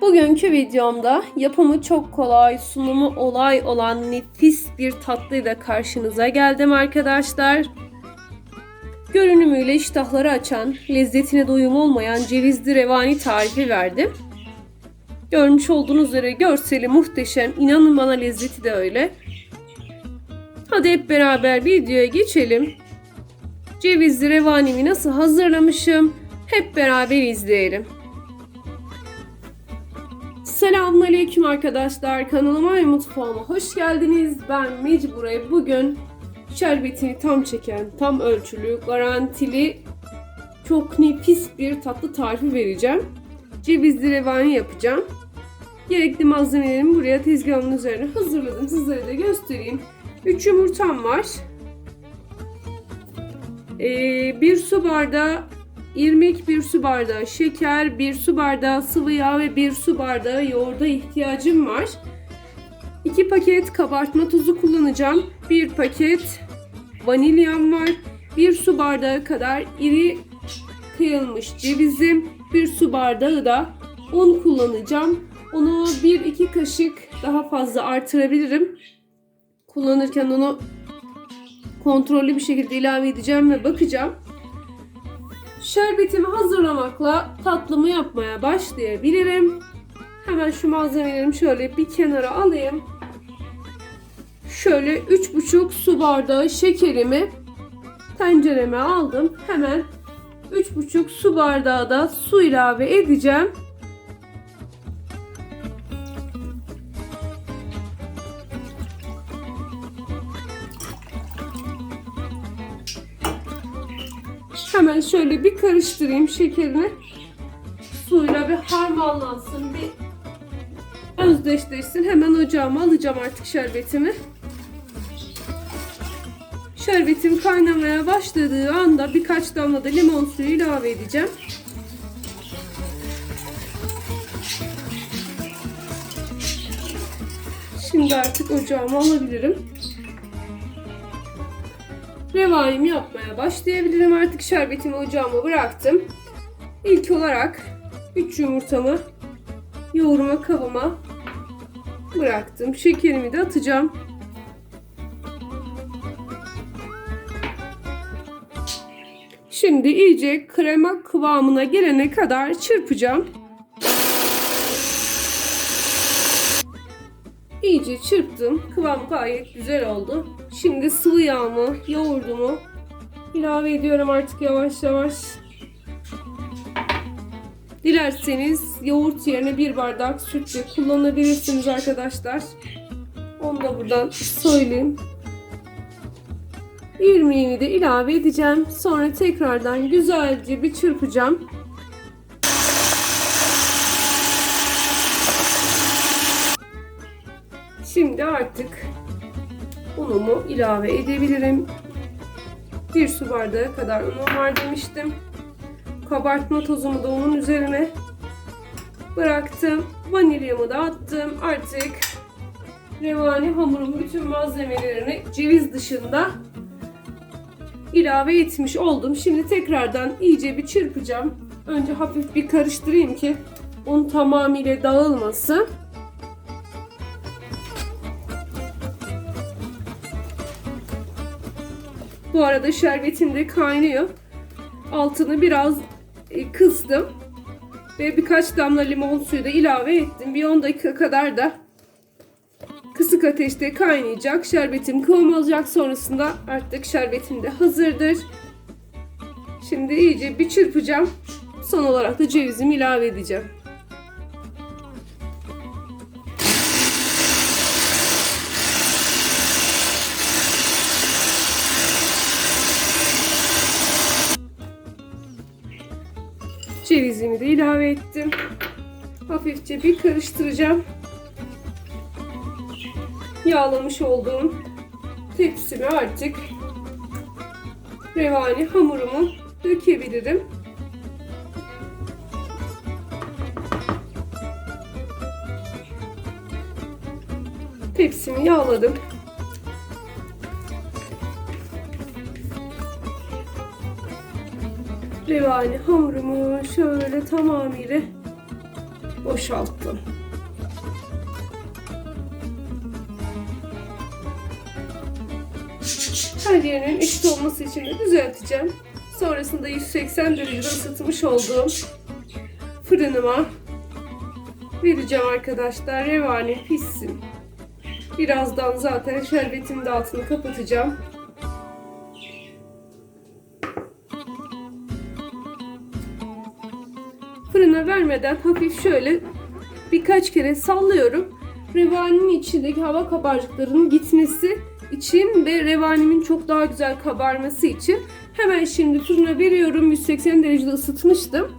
Bugünkü videomda yapımı çok kolay, sunumu olay olan nefis bir tatlıyla karşınıza geldim arkadaşlar. Görünümüyle iştahları açan, lezzetine doyum olmayan cevizli revani tarifi verdim. Görmüş olduğunuz üzere görseli muhteşem, inanın bana lezzeti de öyle. Hadi hep beraber videoya geçelim. Cevizli revanimi nasıl hazırlamışım hep beraber izleyelim. Selamünaleyküm arkadaşlar. Kanalıma ve mutfağıma hoş geldiniz. Ben Mecbure. Bugün şerbetini tam çeken, tam ölçülü, garantili çok nefis bir tatlı tarifi vereceğim. Cevizli revani yapacağım. Gerekli malzemelerimi buraya tezgahımın üzerine hazırladım. Sizlere de göstereyim. 3 yumurtam var. Ee, bir su bardağı irmik, bir su bardağı şeker, bir su bardağı sıvı yağ ve bir su bardağı yoğurda ihtiyacım var. 2 paket kabartma tozu kullanacağım. 1 paket vanilyam var. 1 su bardağı kadar iri kıyılmış cevizim. 1 su bardağı da un kullanacağım. Onu 1-2 kaşık daha fazla artırabilirim. Kullanırken onu kontrollü bir şekilde ilave edeceğim ve bakacağım. Şerbetimi hazırlamakla tatlımı yapmaya başlayabilirim. Hemen şu malzemelerimi şöyle bir kenara alayım. Şöyle 3,5 su bardağı şekerimi tencereme aldım. Hemen 3,5 su bardağı da su ilave edeceğim. Hemen şöyle bir karıştırayım şekerini. Suyla bir harmanlansın, bir özdeşleşsin. Hemen ocağıma alacağım artık şerbetimi. Şerbetim kaynamaya başladığı anda birkaç damla da limon suyu ilave edeceğim. Şimdi artık ocağıma alabilirim. Revanimi yapmaya başlayabilirim. Artık şerbetimi ocağıma bıraktım. İlk olarak 3 yumurtamı yoğurma kabıma bıraktım. Şekerimi de atacağım. Şimdi iyice krema kıvamına gelene kadar çırpacağım. İyice çırptım. Kıvam gayet güzel oldu. Şimdi sıvı yağımı, yoğurdumu ilave ediyorum artık yavaş yavaş. Dilerseniz yoğurt yerine bir bardak süt de kullanabilirsiniz arkadaşlar. Onu da buradan söyleyeyim. İrmiğini de ilave edeceğim. Sonra tekrardan güzelce bir çırpacağım. Şimdi artık unumu ilave edebilirim. Bir su bardağı kadar unum var demiştim. Kabartma tozumu da onun üzerine bıraktım. Vanilyamı da attım. Artık revani hamurumun bütün malzemelerini ceviz dışında ilave etmiş oldum. Şimdi tekrardan iyice bir çırpacağım. Önce hafif bir karıştırayım ki un tamamıyla dağılmasın. Bu arada şerbetim de kaynıyor. Altını biraz e, kıstım. Ve birkaç damla limon suyu da ilave ettim. Bir 10 dakika kadar da kısık ateşte kaynayacak. Şerbetim kıvam alacak. Sonrasında artık şerbetim de hazırdır. Şimdi iyice bir çırpacağım. Son olarak da cevizimi ilave edeceğim. Cevizimi de ilave ettim. Hafifçe bir karıştıracağım. Yağlamış olduğum tepsime artık revani hamurumu dökebilirim. Tepsimi yağladım. Revani hamurumu şöyle tamamıyla boşalttım. Her yerinin eşit olması için de düzelteceğim. Sonrasında 180 derecede ısıtmış olduğum fırınıma vereceğim arkadaşlar. Revani pişsin. Birazdan zaten şerbetimin de altını kapatacağım. Fırına vermeden hafif şöyle birkaç kere sallıyorum. Revaninin içindeki hava kabarcıklarının gitmesi için ve revanimin çok daha güzel kabarması için hemen şimdi fırına veriyorum. 180 derecede ısıtmıştım.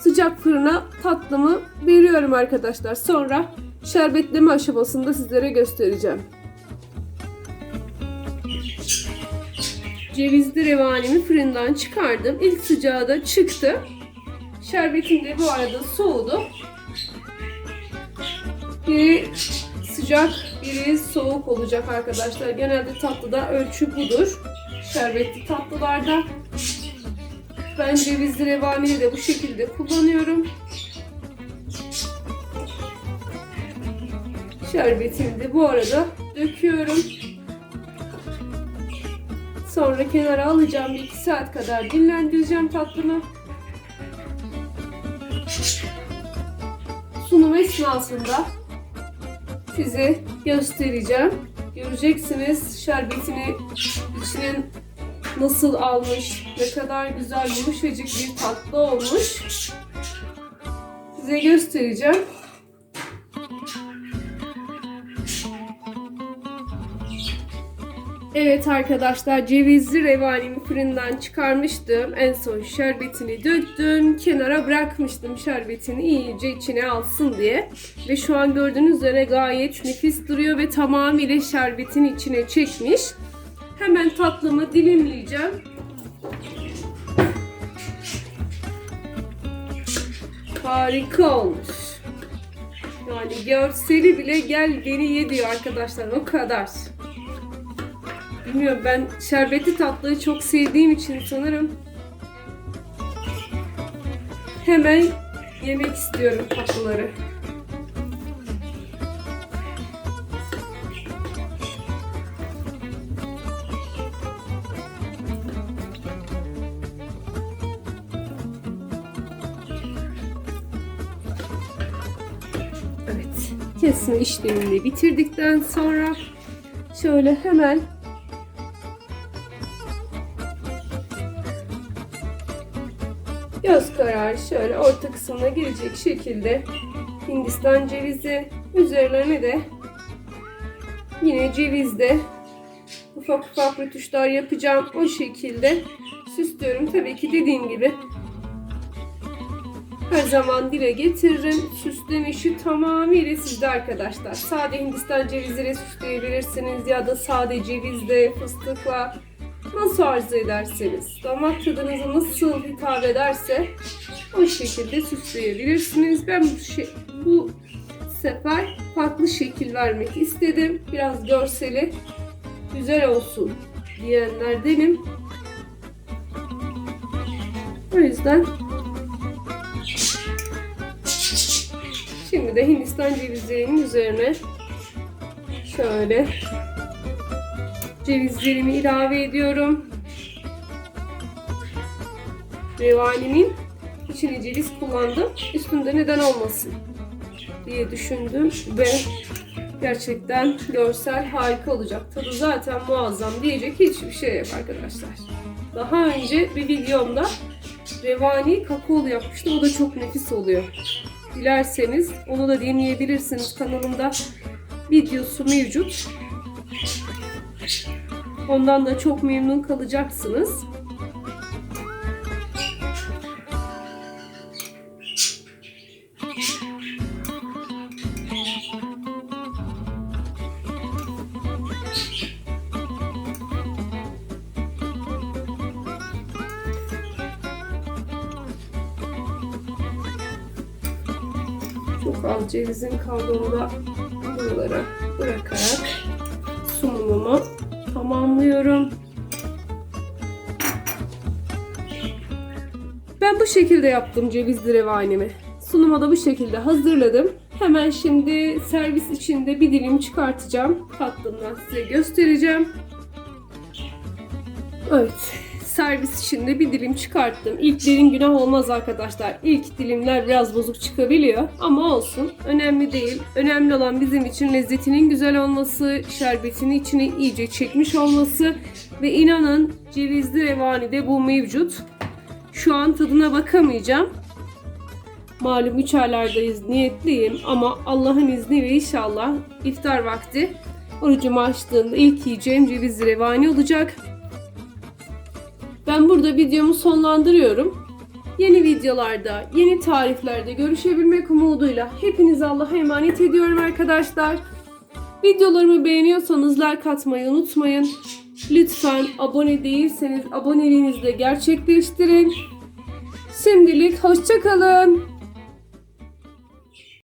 Sıcak fırına tatlımı veriyorum arkadaşlar. Sonra şerbetleme aşamasında sizlere göstereceğim. Cevizli revanimi fırından çıkardım. İlk sıcağı da çıktı. Şerbetim de bu arada soğudu. Biri sıcak, biri soğuk olacak arkadaşlar. Genelde tatlıda ölçü budur. Şerbetli tatlılarda. Ben cevizli revaniyi de bu şekilde kullanıyorum. Şerbetimi de bu arada döküyorum. Sonra kenara alacağım. 2 saat kadar dinlendireceğim tatlımı. Sunum esnasında size göstereceğim. Göreceksiniz şerbetini içinin nasıl almış, ne kadar güzel yumuşacık bir tatlı olmuş. Size göstereceğim. Evet arkadaşlar cevizli revanimi fırından çıkarmıştım. En son şerbetini döktüm. Kenara bırakmıştım şerbetini iyice içine alsın diye. Ve şu an gördüğünüz üzere gayet nefis duruyor ve tamamıyla şerbetin içine çekmiş. Hemen tatlımı dilimleyeceğim. Harika olmuş. Yani görseli bile gel beni ye diyor arkadaşlar o kadar. Bilmiyorum ben şerbetli tatlıyı çok sevdiğim için sanırım hemen yemek istiyorum tatlıları. Evet, kesme işlemini bitirdikten sonra şöyle hemen göz kararı şöyle orta kısmına girecek şekilde Hindistan cevizi üzerlerine de yine cevizde ufak ufak rötuşlar yapacağım o şekilde süslüyorum tabii ki dediğim gibi her zaman dile getiririm. Süsleme tamamıyla sizde arkadaşlar. Sade Hindistan ceviziyle süsleyebilirsiniz ya da sade cevizle, fıstıkla nasıl arzu ederseniz, damak tadınıza nasıl hitap ederse o şekilde süsleyebilirsiniz. Ben bu, şey, bu sefer farklı şekil vermek istedim. Biraz görseli güzel olsun diyenlerdenim. O yüzden Şimdi de Hindistan cevizlerinin üzerine şöyle cevizlerimi ilave ediyorum. Revanimin içine ceviz kullandım. Üstünde neden olmasın diye düşündüm ve gerçekten görsel harika olacak. Tadı zaten muazzam diyecek hiçbir şey yok arkadaşlar. Daha önce bir videomda revani kakaolu yapmıştım. O da çok nefis oluyor. Dilerseniz onu da deneyebilirsiniz. Kanalımda videosu mevcut. Ondan da çok memnun kalacaksınız. Çok az cevizin kaldığını da buralara bırakarak sunumumu tamamlıyorum. Ben bu şekilde yaptım cevizli revanimi. Sunumu da bu şekilde hazırladım. Hemen şimdi servis içinde bir dilim çıkartacağım. Tatlımdan size göstereceğim. Evet. Servis içinde bir dilim çıkarttım. İlklerin günah olmaz arkadaşlar. İlk dilimler biraz bozuk çıkabiliyor. Ama olsun. Önemli değil. Önemli olan bizim için lezzetinin güzel olması, şerbetini içine iyice çekmiş olması ve inanın cevizli revani de bu mevcut. Şu an tadına bakamayacağım. Malum üç aylardayız niyetliyim ama Allah'ın izniyle inşallah iftar vakti orucumu açtığımda ilk yiyeceğim cevizli revani olacak. Ben burada videomu sonlandırıyorum. Yeni videolarda, yeni tariflerde görüşebilmek umuduyla hepinizi Allah'a emanet ediyorum arkadaşlar. Videolarımı beğeniyorsanız like atmayı unutmayın. Lütfen abone değilseniz aboneliğinizi de gerçekleştirin. Şimdilik hoşçakalın.